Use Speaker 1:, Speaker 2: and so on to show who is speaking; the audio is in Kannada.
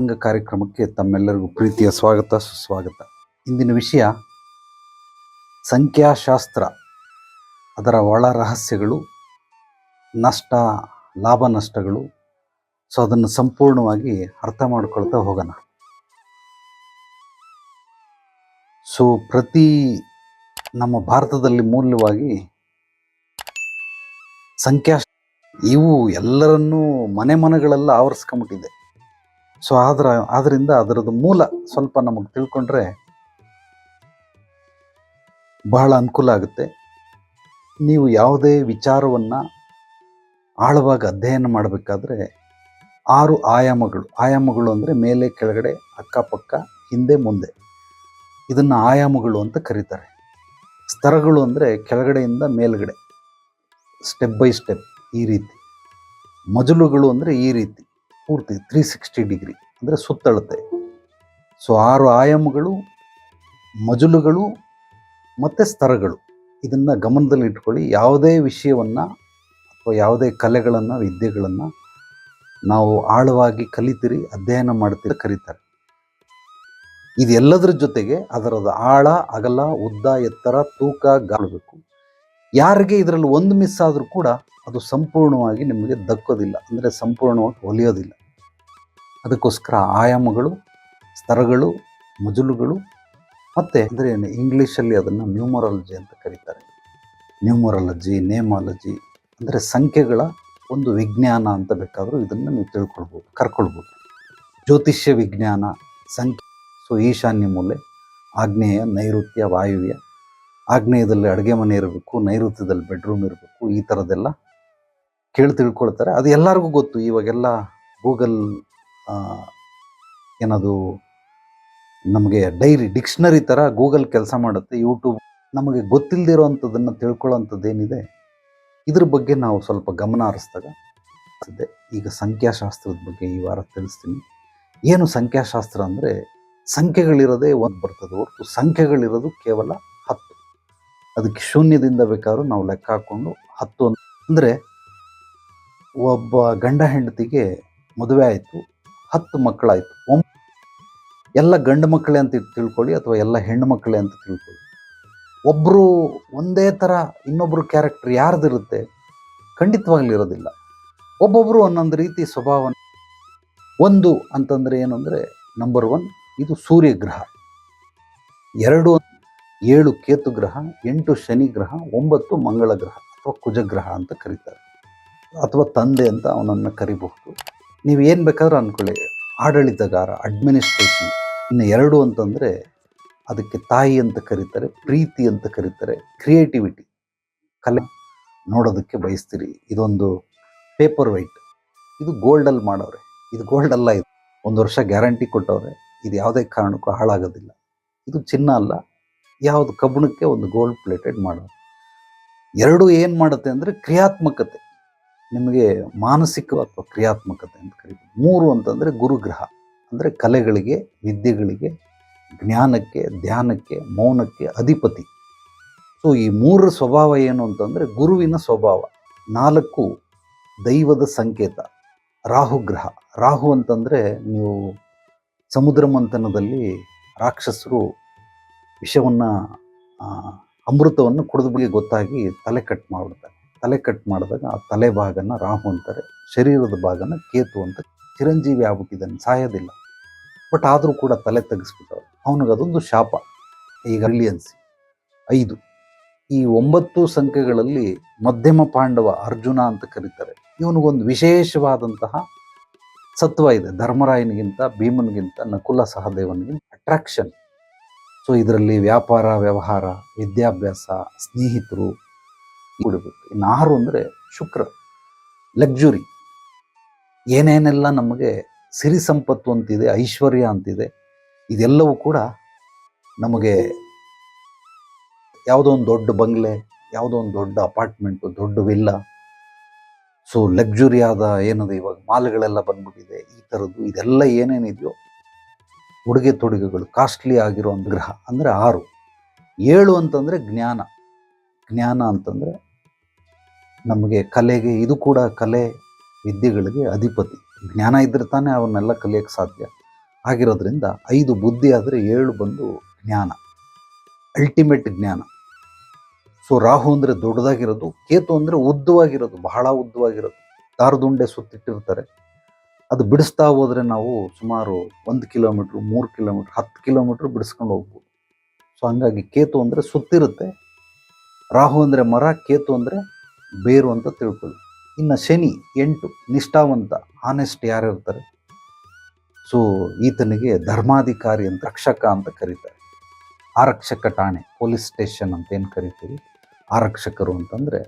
Speaker 1: ರಂಗ ಕಾರ್ಯಕ್ರಮಕ್ಕೆ ತಮ್ಮೆಲ್ಲರಿಗೂ ಪ್ರೀತಿಯ ಸ್ವಾಗತ, ಸುಸ್ವಾಗತ. ಇಂದಿನ ವಿಷಯ, ಸಂಖ್ಯಾಶಾಸ್ತ್ರ. ಅದರ ಒಳ ರಹಸ್ಯಗಳು, ನಷ್ಟ, ಲಾಭ ನಷ್ಟಗಳು. ಸೊ ಅದನ್ನು ಸಂಪೂರ್ಣವಾಗಿ ಅರ್ಥ ಮಾಡ್ಕೊಳ್ತಾ ಹೋಗೋಣ. ಸೊ ಪ್ರತಿ ನಮ್ಮ ಭಾರತದಲ್ಲಿ ಮೂಲವಾಗಿ ಸಂಖ್ಯಾ ಇವು ಎಲ್ಲರನ್ನೂ ಮನೆ ಮನೆಗಳೆಲ್ಲ ಆವರಿಸ್ಕೊಂಬಿಟ್ಟಿದೆ ಸೊ ಆದ್ರ ಆದ್ದರಿಂದ ಅದರದ್ದು ಮೂಲ ಸ್ವಲ್ಪ ನಮಗೆ ತಿಳ್ಕೊಂಡ್ರೆ ಬಹಳ ಅನುಕೂಲ ಆಗುತ್ತೆ. ನೀವು ಯಾವುದೇ ವಿಚಾರವನ್ನು ಆಳವಾಗಿ ಅಧ್ಯಯನ ಮಾಡಬೇಕಾದ್ರೆ ಆರು ಆಯಾಮಗಳು. ಆಯಾಮಗಳು ಅಂದರೆ ಮೇಲೆ, ಕೆಳಗಡೆ, ಅಕ್ಕಪಕ್ಕ, ಹಿಂದೆ, ಮುಂದೆ. ಇದನ್ನು ಆಯಾಮಗಳು ಅಂತ ಕರೀತಾರೆ. ಸ್ತರಗಳು ಅಂದರೆ ಕೆಳಗಡೆಯಿಂದ ಮೇಲ್ಗಡೆ. ಸ್ಟೆಪ್ ಬೈ ಸ್ಟೆಪ್ ಈ ರೀತಿ. ಮಜಲುಗಳು ಅಂದರೆ ಈ ರೀತಿ. ಪೂರ್ತಿ ತ್ರೀ ಸಿಕ್ಸ್ಟಿ ಡಿಗ್ರಿ ಅಂದರೆ ಸುತ್ತಳತೆ. ಸೊ ಆರು ಆಯಾಮಗಳು, ಮಜಲುಗಳು ಮತ್ತು ಸ್ತರಗಳು. ಇದನ್ನು ಗಮನದಲ್ಲಿ ಇಟ್ಕೊಳ್ಳಿ. ಯಾವುದೇ ವಿಷಯವನ್ನು ಅಥವಾ ಯಾವುದೇ ಕಲೆಗಳನ್ನು, ವಿದ್ಯೆಗಳನ್ನು ನಾವು ಆಳವಾಗಿ ಕಲಿತೀರಿ, ಅಧ್ಯಯನ ಮಾಡ್ತೀರಿ ಕರೀತಾರೆ. ಇದೆಲ್ಲದರ ಜೊತೆಗೆ ಅದರದ ಆಳ, ಅಗಲ, ಉದ್ದ, ಎತ್ತರ, ತೂಕ ಗಾಳಬೇಕು ಯಾರಿಗೆ ಇದರಲ್ಲಿ ಒಂದು ಮಿಸ್ ಆದರೂ ಕೂಡ ಅದು ಸಂಪೂರ್ಣವಾಗಿ ನಿಮಗೆ ದಕ್ಕೋದಿಲ್ಲ. ಅಂದರೆ ಸಂಪೂರ್ಣವಾಗಿ ಹೊಲಿಯೋದಿಲ್ಲ ಅದಕ್ಕೋಸ್ಕರ ಆಯಾಮಗಳು, ಸ್ತರಗಳು, ಮಜಲುಗಳು ಮತ್ತು ಅಂದರೆ ಇಂಗ್ಲೀಷಲ್ಲಿ ಅದನ್ನು ನ್ಯೂಮರಾಲಜಿ ಅಂತ ಕರೀತಾರೆ. ನ್ಯೂಮರಾಲಜಿ, ನೇಮಾಲಜಿ ಅಂದರೆ ಸಂಖ್ಯೆಗಳ ಒಂದು ವಿಜ್ಞಾನ ಅಂತ ಬೇಕಾದರೂ ಇದನ್ನು ನೀವು ತಿಳ್ಕೊಳ್ಬೋದು, ಕರ್ಕೊಳ್ಬೋದು. ಜ್ಯೋತಿಷ್ಯ ವಿಜ್ಞಾನ, ಸಂಖ್ಯೆ, ಸೊ ಈಶಾನ್ಯ ಮೂಲೆ ಆಗ್ನೇಯ ನೈಋತ್ಯ ವಾಯುವ್ಯ ಆಗ್ನೇಯದಲ್ಲಿ ಅಡುಗೆ ಮನೆ ಇರಬೇಕು, ನೈಋತ್ಯದಲ್ಲಿ ಬೆಡ್ರೂಮ್ ಇರಬೇಕು, ಈ ಥರದ್ದೆಲ್ಲ ಕೇಳಿ ತಿಳ್ಕೊಳ್ತಾರೆ. ಅದು ಎಲ್ಲರಿಗೂ ಗೊತ್ತು. ಇವಾಗೆಲ್ಲ ಗೂಗಲ್ ಏನದು, ನಮಗೆ ಡೈರಿ ಡಿಕ್ಷನರಿ ಥರ ಗೂಗಲ್ ಕೆಲಸ ಮಾಡುತ್ತೆ. ಯೂಟ್ಯೂಬ್ ನಮಗೆ ಗೊತ್ತಿಲ್ಲದಿರೋವಂಥದ್ದನ್ನು ತಿಳ್ಕೊಳ್ಳೋವಂಥದ್ದು ಏನಿದೆ ಇದ್ರ ಬಗ್ಗೆ ನಾವು ಸ್ವಲ್ಪ ಗಮನ ಹರಿಸ್ದಾಗ ಈಗ ಸಂಖ್ಯಾಶಾಸ್ತ್ರದ ಬಗ್ಗೆ ಈ ವಾರ ತಿಳಿಸ್ತೀನಿ. ಏನು ಸಂಖ್ಯಾಶಾಸ್ತ್ರ ಅಂದರೆ, ಸಂಖ್ಯೆಗಳಿರೋದೇ ಒಂದು ಬರ್ತದೆ ಹೊರತು, ಸಂಖ್ಯೆಗಳಿರೋದು ಕೇವಲ ಅದಕ್ಕೆ ಶೂನ್ಯದಿಂದ ಬೇಕಾದ್ರೂ ನಾವು ಲೆಕ್ಕ ಹಾಕ್ಕೊಂಡು ಹತ್ತು ಅಂದರೆ ಒಬ್ಬ ಗಂಡ ಹೆಂಡತಿಗೆ ಮದುವೆ ಆಯಿತು, ಹತ್ತು ಮಕ್ಕಳಾಯಿತು. ಒಮ್, ಎಲ್ಲ ಗಂಡು ಮಕ್ಕಳೇ ಅಂತ ತಿಳ್ಕೊಳ್ಳಿ ಅಥವಾ ಎಲ್ಲ ಹೆಣ್ಣು ಮಕ್ಕಳೇ ಅಂತ ತಿಳ್ಕೊಳ್ಳಿ. ಒಬ್ಬರು ಒಂದೇ ಥರ ಇನ್ನೊಬ್ಬರು ಕ್ಯಾರೆಕ್ಟರ್ ಯಾರ್ದಿರುತ್ತೆ ಖಂಡಿತವಾಗ್ಲೂ ಇರೋದಿಲ್ಲ. ಒಬ್ಬೊಬ್ಬರು ಒಂದೊಂದು ರೀತಿ ಸ್ವಭಾವ ಒಂದು ಅಂತಂದರೆ ಏನು ಅಂದರೆ ನಂಬರ್ ಒನ್ ಇದು ಸೂರ್ಯಗ್ರಹ. ಎರಡು ಏಳು ಕೇತು ಗ್ರಹ, ಎಂಟು ಶನಿ ಗ್ರಹ, ಒಂಬತ್ತು ಮಂಗಳ ಗ್ರಹ ಅಥವಾ ಕುಜಗ್ರಹ ಅಂತ ಕರೀತಾರೆ. ಅಥವಾ ತಂದೆ ಅಂತ ಅವನನ್ನು ಕರಿಬಹುದು. ನೀವು ಏನು ಬೇಕಾದ್ರೂ ಅಂದ್ಕೊಳ್ಳಿ ಆಡಳಿತಗಾರ ಅಡ್ಮಿನಿಸ್ಟ್ರೇಷನ್ ಇನ್ನು ಎರಡು ಅಂತಂದರೆ ಅದಕ್ಕೆ ತಾಯಿ ಅಂತ ಕರೀತಾರೆ, ಪ್ರೀತಿ ಅಂತ ಕರೀತಾರೆ ಕ್ರಿಯೇಟಿವಿಟಿ ಕಲೆ ನೋಡೋದಕ್ಕೆ ಬಯಸ್ತೀರಿ. ಇದೊಂದು ಪೇಪರ್ ವೈಟ್ ಇದು ಗೋಲ್ಡಲ್ಲಿ ಮಾಡೋರೆ. ಇದು ಗೋಲ್ಡ್ ಅಲ್ಲ ಇದು. ಒಂದು ವರ್ಷ ಗ್ಯಾರಂಟಿ ಕೊಟ್ಟವ್ರೆ. ಇದು ಯಾವುದೇ ಕಾರಣಕ್ಕೂ ಹಾಳಾಗೋದಿಲ್ಲ. ಇದು ಚಿನ್ನ ಅಲ್ಲ. ಯಾವುದು ಕಬ್ಬಣಕ್ಕೆ ಒಂದು ಗೋಲ್ಡ್ ಪ್ಲೇಟೆಡ್ ಮಾಡೋದು. ಎರಡು ಏನು ಮಾಡುತ್ತೆ ಅಂದರೆ ಕ್ರಿಯಾತ್ಮಕತೆ. ನಿಮಗೆ ಮಾನಸಿಕ ಅಥವಾ ಕ್ರಿಯಾತ್ಮಕತೆ ಅಂತ ಕರೀತೀವಿ ಮೂರು ಅಂತಂದರೆ ಗುರುಗ್ರಹ. ಅಂದರೆ ಕಲೆಗಳಿಗೆ, ವಿದ್ಯೆಗಳಿಗೆ, ಜ್ಞಾನಕ್ಕೆ, ಧ್ಯಾನಕ್ಕೆ, ಮೌನಕ್ಕೆ ಅಧಿಪತಿ. ಸೊ ಈ ಮೂರರ ಸ್ವಭಾವ ಏನು ಅಂತಂದರೆ ಗುರುವಿನ ಸ್ವಭಾವ. ನಾಲ್ಕು ದೈವದ ಸಂಕೇತ. ರಾಹುಗ್ರಹ. ರಾಹು ಅಂತಂದರೆ ನೀವು ಸಮುದ್ರ ಮಂಥನದಲ್ಲಿ ರಾಕ್ಷಸರು ವಿಷವನ್ನು ಅಮೃತವನ್ನು ಕುಡಿದ ಬಗ್ಗೆ ಗೊತ್ತಾಗಿ ತಲೆ ಕಟ್ ಮಾಡಿಬಿಡ್ತಾರೆ. ತಲೆ ಕಟ್ ಮಾಡಿದಾಗ ಆ ತಲೆ ಭಾಗನ ರಾಹು ಅಂತಾರೆ, ಶರೀರದ ಭಾಗನ ಕೇತು ಅಂತ ಚಿರಂಜೀವಿ ಆಗ್ಬಿಟ್ಟಿದ್ದಾನೆ ಸಾಯೋದಿಲ್ಲ. ಬಟ್ ಆದರೂ ಕೂಡ ತಲೆ ತೆಗೆಸ್ಬಿಟ್ಟವ್ರು. ಅವನಿಗೆ ಅದೊಂದು ಶಾಪ. ಈಗ ರಿಲಿಯನ್ಸಿ ಐದು. ಈ ಒಂಬತ್ತು ಸಂಖ್ಯೆಗಳಲ್ಲಿ ಮಧ್ಯಮ ಪಾಂಡವ ಅರ್ಜುನ ಅಂತ ಕರೀತಾರೆ. ಇವನಿಗೊಂದು ವಿಶೇಷವಾದಂತಹ ಸತ್ವ ಇದೆ. ಧರ್ಮರಾಯನಿಗಿಂತ ಭೀಮನಿಗಿಂತ ನಕುಲ ಸಹದೇವನಿಗಿಂತ ಅಟ್ರಾಕ್ಷನ್ ಸೊ ಇದರಲ್ಲಿ ವ್ಯಾಪಾರ, ವ್ಯವಹಾರ, ವಿದ್ಯಾಭ್ಯಾಸ, ಸ್ನೇಹಿತರು ಕೂಡಬೇಕು ಇನ್ನು ಆರು ಅಂದರೆ ಶುಕ್ರ ಲಕ್ಜುರಿ ಏನೇನೆಲ್ಲ ನಮಗೆ ಸಿರಿ ಸಂಪತ್ತು ಅಂತಿದೆ, ಐಶ್ವರ್ಯ ಅಂತಿದೆ, ಇದೆಲ್ಲವೂ ಕೂಡ ನಮಗೆ ಯಾವುದೋ ಒಂದು ದೊಡ್ಡ ಬಂಗ್ಲೆ, ಯಾವುದೋ ಒಂದು ದೊಡ್ಡ ಅಪಾರ್ಟ್ಮೆಂಟು, ದೊಡ್ಡ ವಿಲ್ಲ. ಸೊ ಲಕ್ಜುರಿಯಾದ ಏನದು ಇವಾಗ ಮಾಲ್ಗಳೆಲ್ಲ ಬಂದ್ಬಿಟ್ಟಿದೆ, ಈ ಥರದ್ದು, ಇದೆಲ್ಲ ಏನೇನಿದೆಯೋ ಉಡುಗೆ ತೊಡುಗೆಗಳು ಕಾಸ್ಟ್ಲಿ ಆಗಿರೋ ಒಂದು ಗ್ರಹ. ಅಂದರೆ ಆರು. ಏಳು ಅಂತಂದರೆ ಜ್ಞಾನ. ಜ್ಞಾನ ಅಂತಂದರೆ ನಮಗೆ ಕಲೆಗೆ, ಇದು ಕೂಡ ಕಲೆ ವಿದ್ಯೆಗಳಿಗೆ ಅಧಿಪತಿ. ಜ್ಞಾನ ಇದ್ದರೆ ತಾನೇ ಅವನ್ನೆಲ್ಲ ಕಲಿಯೋಕ್ಕೆ ಸಾಧ್ಯ. ಆಗಿರೋದ್ರಿಂದ ಐದು ಬುದ್ಧಿ ಆದರೆ ಏಳು ಬಂದು ಜ್ಞಾನ. ಅಲ್ಟಿಮೇಟ್ ಜ್ಞಾನ. ಸೊ ರಾಹು ಅಂದರೆ ದೊಡ್ಡದಾಗಿರೋದು, ಕೇತು ಅಂದರೆ ಉದ್ದವಾಗಿರೋದು, ಬಹಳ ಉದ್ದವಾಗಿರೋದು. ದಾರದುಂಡೆ ಸುತ್ತಿಟ್ಟಿರ್ತಾರೆ. ಅದು ಬಿಡಿಸ್ತಾ ಹೋದರೆ ನಾವು ಸುಮಾರು ಒಂದು ಕಿಲೋಮೀಟ್ರ್, ಮೂರು ಕಿಲೋಮೀಟ್ರ್, ಹತ್ತು ಕಿಲೋಮೀಟ್ರ್ ಬಿಡಿಸ್ಕೊಂಡು ಹೋಗ್ಬೋದು. ಸೊ ಹಂಗಾಗಿ ಕೇತು ಅಂದರೆ ಸುತ್ತಿರುತ್ತೆ. ರಾಹು ಅಂದರೆ ಮರ, ಕೇತು ಅಂದರೆ ಬೇರು ಅಂತ ತಿಳ್ಕೊಳ್ಳಿ. ಇನ್ನು ಶನಿ, ಎಂಟು, ನಿಷ್ಠಾವಂತ ಆನೆಸ್ಟ್ ಯಾರು ಇರ್ತಾರೆ? ಸೊ ಈತನಿಗೆ ಧರ್ಮಾಧಿಕಾರಿ ಅಂತ, ರಕ್ಷಕ ಅಂತ ಕರೀತಾರೆ. ಆರಕ್ಷಕ ಠಾಣೆ, ಪೊಲೀಸ್ ಸ್ಟೇಷನ್ ಅಂತ ಏನು ಕರಿತೀವಿ ಆರಕ್ಷಕರು ಅಂತಂದರೆ